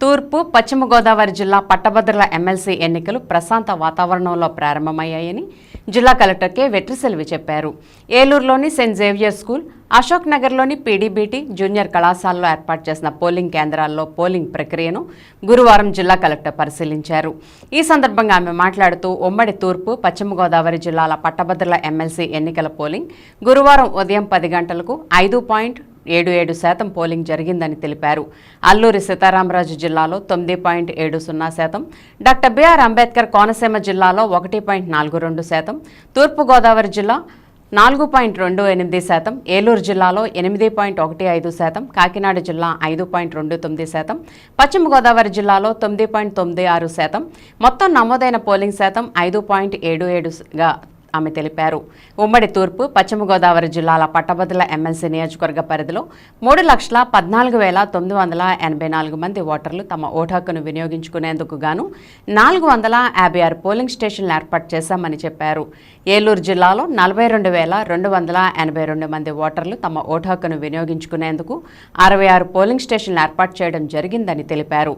తూర్పు పశ్చిమ గోదావరి జిల్లా పట్టభద్రుల ఎమ్మెల్సీ ఎన్నికలు ప్రశాంత వాతావరణంలో ప్రారంభమయ్యాయని జిల్లా కలెక్టర్ కె. వెట్రిసెల్వి చెప్పారు. ఏలూరులోని సెయింట్ జేవియర్ స్కూల్ అశోక్ నగర్లోని పీడీబీటీ జూనియర్ కళాశాలలో ఏర్పాటు చేసిన పోలింగ్ కేంద్రాల్లో పోలింగ్ ప్రక్రియను గురువారం జిల్లా కలెక్టర్ పరిశీలించారు. ఈ సందర్భంగా ఆమె మాట్లాడుతూ ఉమ్మడి తూర్పు పశ్చిమ గోదావరి జిల్లాల పట్టభద్రుల ఎమ్మెల్సీ ఎన్నికల పోలింగ్ గురువారం ఉదయం పది గంటలకు ఐదు పాయింట్ ఏడు ఏడు శాతం పోలింగ్ జరిగిందని తెలిపారు. అల్లూరి సీతారామరాజు జిల్లాలో తొమ్మిది పాయింట్ ఏడు సున్నా శాతం డాక్టర్ బిఆర్ అంబేద్కర్ కోనసీమ జిల్లాలో ఒకటి పాయింట్ నాలుగు రెండు శాతం తూర్పుగోదావరి జిల్లా నాలుగు పాయింట్ రెండు ఎనిమిది శాతం ఏలూరు జిల్లాలో ఎనిమిది పాయింట్ ఒకటి ఐదు శాతం కాకినాడ జిల్లా ఐదు పాయింట్ రెండు తొమ్మిది శాతం పశ్చిమ గోదావరి జిల్లాలో తొమ్మిది పాయింట్ తొమ్మిది ఆరు శాతం మొత్తం నమోదైన పోలింగ్ శాతం ఐదు పాయింట్ ఏడు ఏడుగా ఆమె తెలిపారు. ఉమ్మడి తూర్పు పశ్చిమ గోదావరి జిల్లాల పట్టభద్రుల ఎమ్మెల్సీ నియోజకవర్గ పరిధిలో మూడు లక్షల పద్నాలుగు వేల తొమ్మిది వందల ఎనభై నాలుగు మంది ఓటర్లు తమ ఓటు హక్కును వినియోగించుకునేందుకు గాను నాలుగు వందల యాభై ఆరు పోలింగ్ స్టేషన్లు ఏర్పాటు చేశామని చెప్పారు. ఏలూరు జిల్లాలో నలభై రెండు వేల రెండు వందల ఎనభై రెండు మంది ఓటర్లు తమ ఓటు హక్కును వినియోగించుకునేందుకు అరవై ఆరు పోలింగ్ స్టేషన్లు ఏర్పాటు చేయడం జరిగిందని తెలిపారు.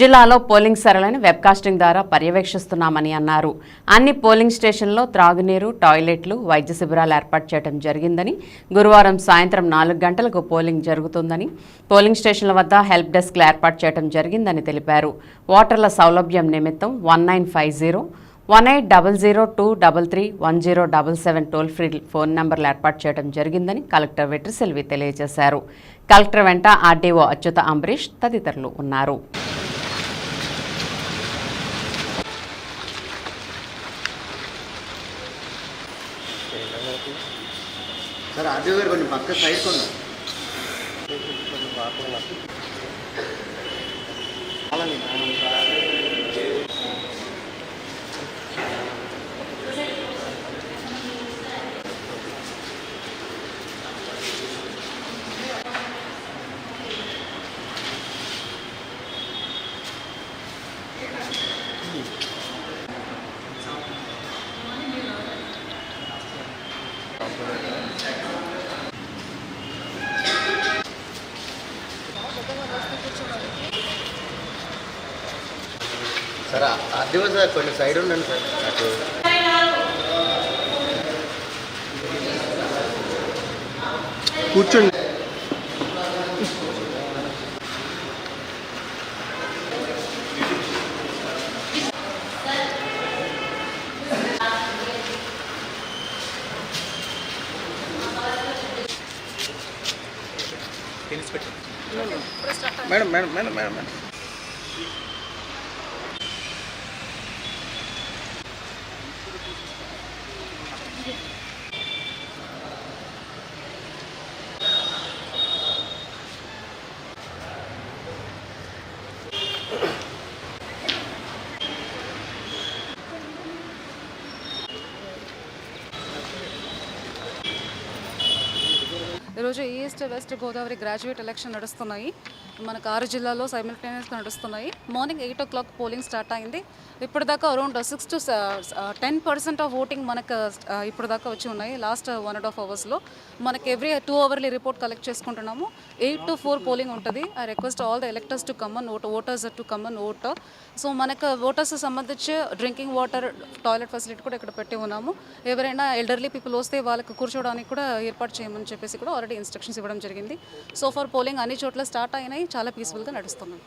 జిల్లాలో పోలింగ్ సరళిని వెబ్కాస్టింగ్ ద్వారా పర్యవేక్షిస్తున్నామని అన్నారు. అన్ని పోలింగ్ స్టేషన్లో త్రాగునీరు టాయిలెట్లు వైద్య శిబిరాలు ఏర్పాటు చేయడం జరిగిందని గురువారం సాయంత్రం నాలుగు గంటలకు పోలింగ్ జరుగుతుందని పోలింగ్ స్టేషన్ల వద్ద హెల్ప్ డెస్క్లు ఏర్పాటు చేయడం జరిగిందని తెలిపారు. ఓటర్ల సౌలభ్యం నిమిత్తం one nine five zero one eight double zero two double three one zero double seven toll free phone నంబర్లు ఏర్పాటు చేయడం జరిగిందని కలెక్టర్ వెట్రిసెల్వి తెలియజేశారు. కలెక్టర్ వెంట ఆర్డీఓ అచ్యుత అంబరీష్ తదితరులు ఉన్నారు. సార్ ఆర్డీఓ గారు కొంచెం పక్క సైడ్ కొన్నారు. సార్ ఆర్డీఓ సార్ కొన్ని సైడ్ ఉండండి సార్. నాకు కూర్చోండి. Madam madam madam madam madam. ఈరోజు east west Godavari graduate election నడుస్తున్నాయి. మనకు ఆరు జిల్లాలో సైమిల్టేనియస్గా నడుస్తున్నాయి. Morning eight o'clock polling start అయింది. ఇప్పటిదాకా దాకా around six to ten percent of voting మనకు uh, ఇప్పటిదాకా దాకా వచ్చి ఉన్నాయి. లాస్ట్ వన్ అండ్ హాఫ్ అవర్స్లో మనకి every two hourly report collect చేసుకుంటున్నాము. ఎయిట్ టు ఫోర్ పోలింగ్ ఉంటుంది. I request all the electors to come and vote voters to come and vote so మనకు ఓటర్స్ సంబంధించి డ్రింకింగ్ వాటర్ టాయిలెట్ ఫెసిలిటీ కూడా ఇక్కడ పెట్టి ఉన్నాము. ఎవరైనా ఎల్డర్లీ పీపుల్ వస్తే వాళ్ళకి కూర్చోవడానికి కూడా ఏర్పాటు చేయమని చెప్పేసి కూడా ఆల్రెడీ ఇన్స్ట్రక్షన్స్ ఇవ్వడం జరిగింది. సో ఫార్ పోలింగ్ అన్ని చోట్ల స్టార్ట్ అయినాయి. చాలా పీస్ఫుల్గా నడుస్తున్నాం.